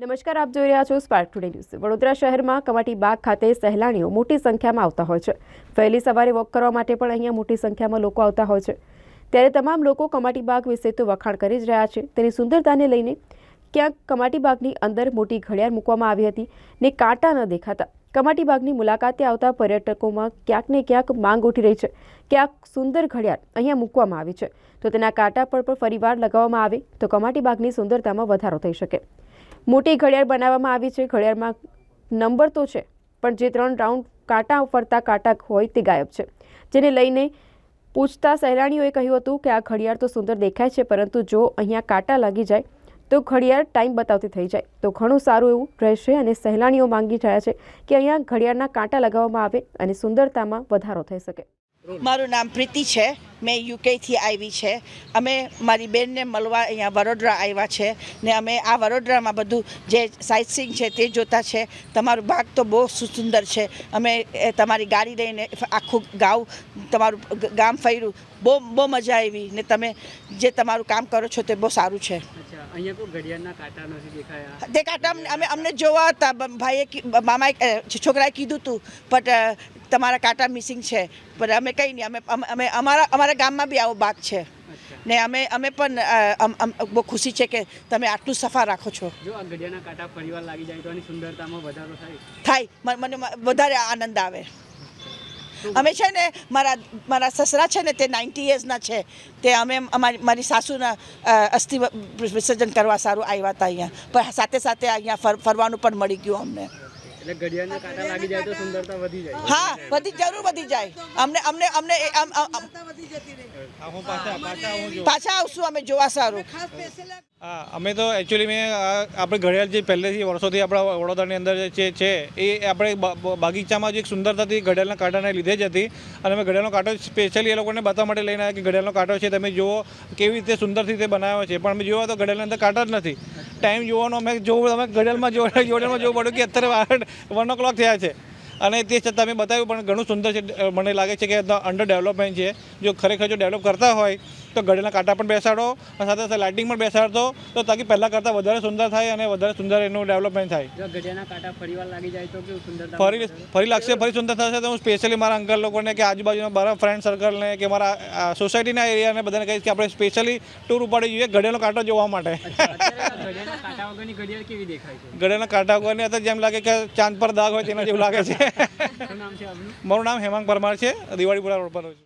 નમસ્કાર, આપ જોઈ રહ્યા છો સ્પાર્ક ટુડે ન્યૂઝ વડોદરા શહેરમાં કમાટી બાગ ખાતે સહેલાણીઓ મોટી સંખ્યામાં આવતા હોય છે. વહેલી સવારે વોક કરવા માટે પણ અહીંયા મોટી સંખ્યામાં લોકો આવતા હોય છે. ત્યારે તમામ લોકો કમાટી બાગ વિશે તો વખાણ કરી જ રહ્યા છે. તેની સુંદરતાને લઈને ક્યાંક કમાટી બાગની અંદર મોટી ઘડિયાળ મૂકવામાં આવી હતી ને કાંટા ન દેખાતા. કમાટી બાગની મુલાકાતે આવતા પર્યટકોમાં ક્યાંક ને ક્યાંક માંગ ઉઠી રહી છે. ક્યાંક સુંદર ઘડિયાળ અહીંયા મૂકવામાં આવી છે. તો તેના કાંટા પર પણ ફરીવાર લગાવવામાં આવે તો કમાટી બાગની સુંદરતામાં વધારો થઈ શકે. મોટી ઘડિયાળ બનાવવામાં આવી છે. ઘડિયાળમાં નંબર તો છે, પણ જે ત્રણ રાઉન્ડ કાંટા ફરતા કાંટા હોય તે ગાયબ છે. જેને લઈને પૂછતા સહેલાણીઓએ કહ્યું હતું કે આ ઘડિયાળ તો સુંદર દેખાય છે, પરંતુ જો અહીંયા કાંટા લાગી જાય, તો ઘડિયાળ ટાઈમ બતાવતી થઈ જાય. તો ઘણું સારું એવું રહેશે અને સહેલાણીઓ માંગી રહ્યા છે કે અહીંયા ઘડિયાળના કાંટા લગાવવામાં આવે અને સુંદરતામાં વધારો થઈ શકે. મારું નામ પ્રીતિ છે. મેં યુકેથી આવી છે. અમે મારી બેનને મળવા અહીંયા વડોદરા આવ્યા છે ને અમે આ વડોદરામાં બધું જે સાઇટસીંગ છે તે જોતા છે. તમારું બાગ તો બહુ સુંદર છે. અમે એ તમારી ગાડી લઈને આખું ગાવ તમારું ગામ ફર્યું. બહુ બહુ મજા આવી ને તમે જે તમારું કામ કરો છો તે બહુ સારું છે. અહીંયા કોઈ ઘડિયાળના કાંટા નથી દેખાયા? તે કાંટા અમે અમને જોવા હતા. ભાઈએ મામાએ છોકરાએ કીધું હતું બટ તમારા કાંટા મિસિંગ છે. પણ અમે કંઈ નહીં અમે અમે- અમારા અમારા અમારા ગામમાં બી આવો બાગ છે. ને અમે અમે પણ બહુ ખુશી છે કે તમે આટલું સફા રાખો છો. જો આ ઘડિયાળના કાંટા પરિવાર લાગી જાય તો આની સુંદરતામાં વધારો થાય. થાય. મને વધારે આનંદ આવે. અમે છે ને મારા મારા સસરા છે ને તે નાઇન્ટી યર્સના છે. તે અમે અમારી મારી સાસુના અસ્થિ વિસર્જન કરવા સારું આવ્યા હતા અહીંયા. પણ સાથે સાથે અહીંયા ફર ફરવાનું પણ મળી ગયું અમને. એટલે ઘડિયાળના કાંટા લાગી જાય તો સુંદરતા વધી જાય. હા વધી જરૂર વધી જાય. અમને અમને અમને પાછા આવશું અમે જોવા સારું. હા અમે તો એકચ્યુઅલી મેં આપણે ઘડિયાળ જે પહેલેથી વર્ષોથી આપણા વડોદરાની અંદર જે છે એ આપણે બગીચામાં જે એક સુંદરતાથી ઘડિયાળના કાંટાને લીધે જ હતી. અને અમે ઘડિયાળનો કાંટો સ્પેશિયલી એ લોકોને બતાવવા માટે લઈને આવ્યા કે ઘડિયાળનો કાંટો છે તમે જુઓ કેવી રીતે સુંદરથી તે બનાવ્યો છે. પણ અમે જોવા તો ઘડિયાળની અંદર કાંટા જ નથી. ટાઈમ જોવાનો અમે જોવું અમે ઘડિયાળમાં જોવા જોડેમાં જોવું પડ્યું કે અત્યારે વન ઓ ક્લોક થયા છે. અને તે છતાં અમે બતાવ્યું પણ ઘણું સુંદર છે. મને લાગે છે કે અંડર ડેવલપમેન્ટ છે. જો ખરેખર જો ડેવલપ કરતા હોય તો ઘડીના કાંટા પણ બેસાડો અને સાથે સાથે લાઇટિંગ પણ બેસાડતો તો તાકી પહેલાં કરતાં વધારે સુંદર થાય અને વધારે સુંદર એનું ડેવલપમેન્ટ થાય. જો કાંટા પરિવાર લાગી જાય તો કેવું સુંદરતા ફરી ફરી લાગશે ફરી સુંદર થશે તો હું સ્પેશિયલી મારા અંકલ લોકોને કે આજુબાજુના મારા ફ્રેન્ડ સર્કલને કે મારા સોસાયટીના એરિયાને બધાને કહીશ કે આપણે સ્પેશિયલી ટૂર ઉપાડી જોઈએ ઘડિયાળનો કાંટો જોવા માટે. ઘડિયાળના કાંટા વગરની અત્યારે જેમ લાગે કે ચાંદ પર દાગ હોય તેના જેવું લાગે છે. મારું નામ હેમાંગ પરમાર છે. દિવાળીપુરા રોડ પર છું.